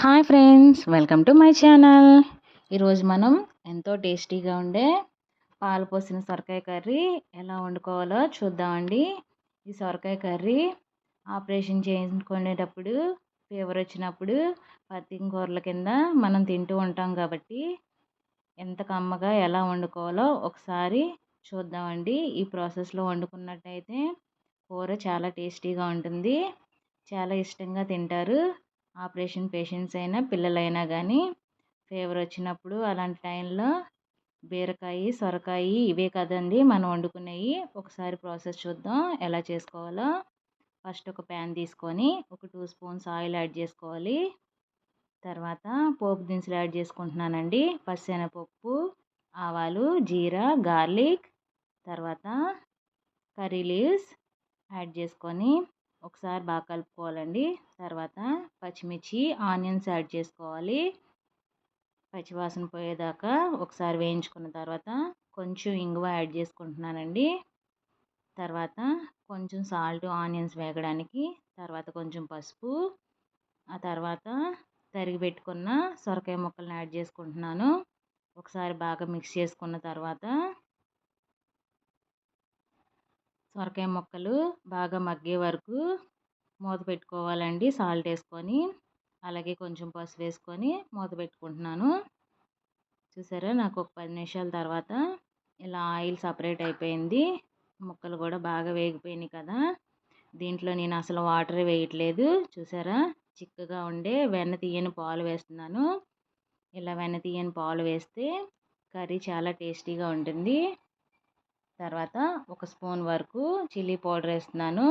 Hi friends welcome to my channel. ఈరోజు మనం ఎంతో టేస్టీగా ఉండే పాలు పోసిన సొరకాయ కర్రీ ఎలా వండుకోవాలో చూద్దామండి. ఈ సొరకాయ కర్రీ ఆపరేషన్ చేయించుకునేటప్పుడు ఫీవర్ వచ్చినప్పుడు పత్తి కూరల కింద మనం తింటూ ఉంటాం కాబట్టి ఎంత కమ్మగా ఎలా వండుకోవాలో ఒకసారి చూద్దామండి. ఈ ప్రాసెస్లో వండుకున్నట్టయితే కూర చాలా టేస్టీగా ఉంటుంది. చాలా ఇష్టంగా తింటారు. ఆపరేషన్ పేషెంట్స్ అయినా పిల్లలైనా కానీ ఫీవర్ వచ్చినప్పుడు అలాంటి టైంలో బీరకాయ సొరకాయ ఇవే కదండి మనం వండుకునేవి ఒకసారి ప్రాసెస్ చూద్దాం ఎలా చేసుకోవాలో. ఫస్ట్ ఒక ప్యాన్ తీసుకొని ఒక టూ స్పూన్స్ ఆయిల్ యాడ్ చేసుకోవాలి. తర్వాత పోపు దినుసులు యాడ్ చేసుకుంటున్నానండి. పచ్చెనపప్పు ఆవాలు జీరా గార్లిక్ తర్వాత కర్రీ లీవ్స్ యాడ్ చేసుకొని ఒకసారి బాగా కలుపుకోవాలండి. తర్వాత పచ్చిమిర్చి ఆనియన్స్ యాడ్ చేసుకోవాలి. పచ్చివాసన పోయేదాకా ఒకసారి వేయించుకున్న తర్వాత కొంచెం ఇంగువ యాడ్ చేసుకుంటున్నానండి. తర్వాత కొంచెం సాల్ట్ ఆనియన్స్ వేగడానికి తర్వాత కొంచెం పసుపు ఆ తర్వాత తరిగి పెట్టుకున్న సొరకాయ ముక్కలను యాడ్ చేసుకుంటున్నాను. ఒకసారి బాగా మిక్స్ చేసుకున్న తర్వాత సొరకాయ ముక్కలు బాగా మగ్గే వరకు మూత పెట్టుకోవాలండి. సాల్ట్ వేసుకొని అలాగే కొంచెం పసుపు వేసుకొని మూత పెట్టుకుంటున్నాను. చూసారా? నాకు ఒక పది నిమిషాల తర్వాత ఇలా ఆయిల్ సపరేట్ అయిపోయింది. ముక్కలు కూడా బాగా వేగిపోయినాయి కదా! దీంట్లో నేను అసలు వాటర్ వేయట్లేదు. చూసారా? చిక్కగా ఉండే వెన్న తీయని పాలు వేస్తున్నాను. ఇలా వెన్న తీయని పాలు వేస్తే కర్రీ చాలా టేస్టీగా ఉంటుంది. తర్వాత ఒక స్పూన్ వరకు చిల్లీ పౌడర్ వేస్తున్నాను.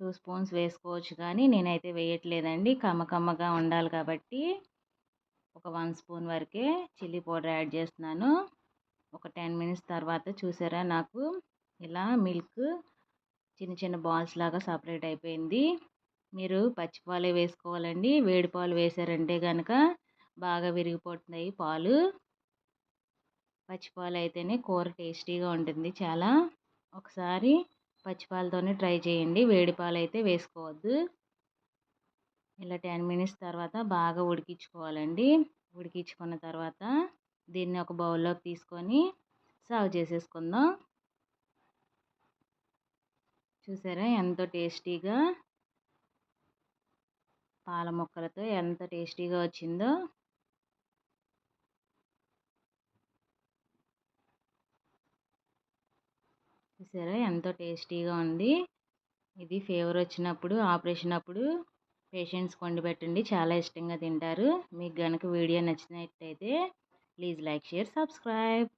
టూ స్పూన్స్ వేసుకోవచ్చు కానీ నేనైతే వేయట్లేదండి. కమ్మ కమ్మగా ఉండాలి కాబట్టి ఒక వన్ స్పూన్ వరకే చిల్లీ పౌడర్ యాడ్ చేస్తున్నాను. ఒక టెన్ మినిట్స్ తర్వాత చూసారా నాకు ఇలా మిల్క్ చిన్న చిన్న బాల్స్ లాగా సపరేట్ అయిపోయింది. మీరు పచ్చిపాలే వేసుకోవాలండి. వేడి పాలు వేసారంటే కనుక బాగా విరిగిపోతున్నాయి పాలు. పచ్చిపాలు అయితేనే కూర టేస్టీగా ఉంటుంది. చాలా ఒకసారి పచ్చిపాలతోనే ట్రై చేయండి. వేడి పాలు అయితే వేసుకోవద్దు. ఇలా టెన్ మినిట్స్ తర్వాత బాగా ఉడికించుకోవాలండి. ఉడికించుకున్న తర్వాత దీన్ని ఒక బౌల్లోకి తీసుకొని సర్వ్ చేసేసుకుందాం. చూసారా ఎంతో టేస్టీగా పాల ముక్కలతో ఎంత టేస్టీగా వచ్చిందో. చూసారా? ఎంతో టేస్టీగా ఉంది. ఇది ఫీవర్ వచ్చినప్పుడు ఆపరేషన్ అప్పుడు పేషెంట్స్ కొండి పెట్టండి. చాలా ఇష్టంగా తింటారు. మీకు కనుక వీడియో నచ్చినట్టయితే ప్లీజ్ లైక్ షేర్ సబ్స్క్రైబ్.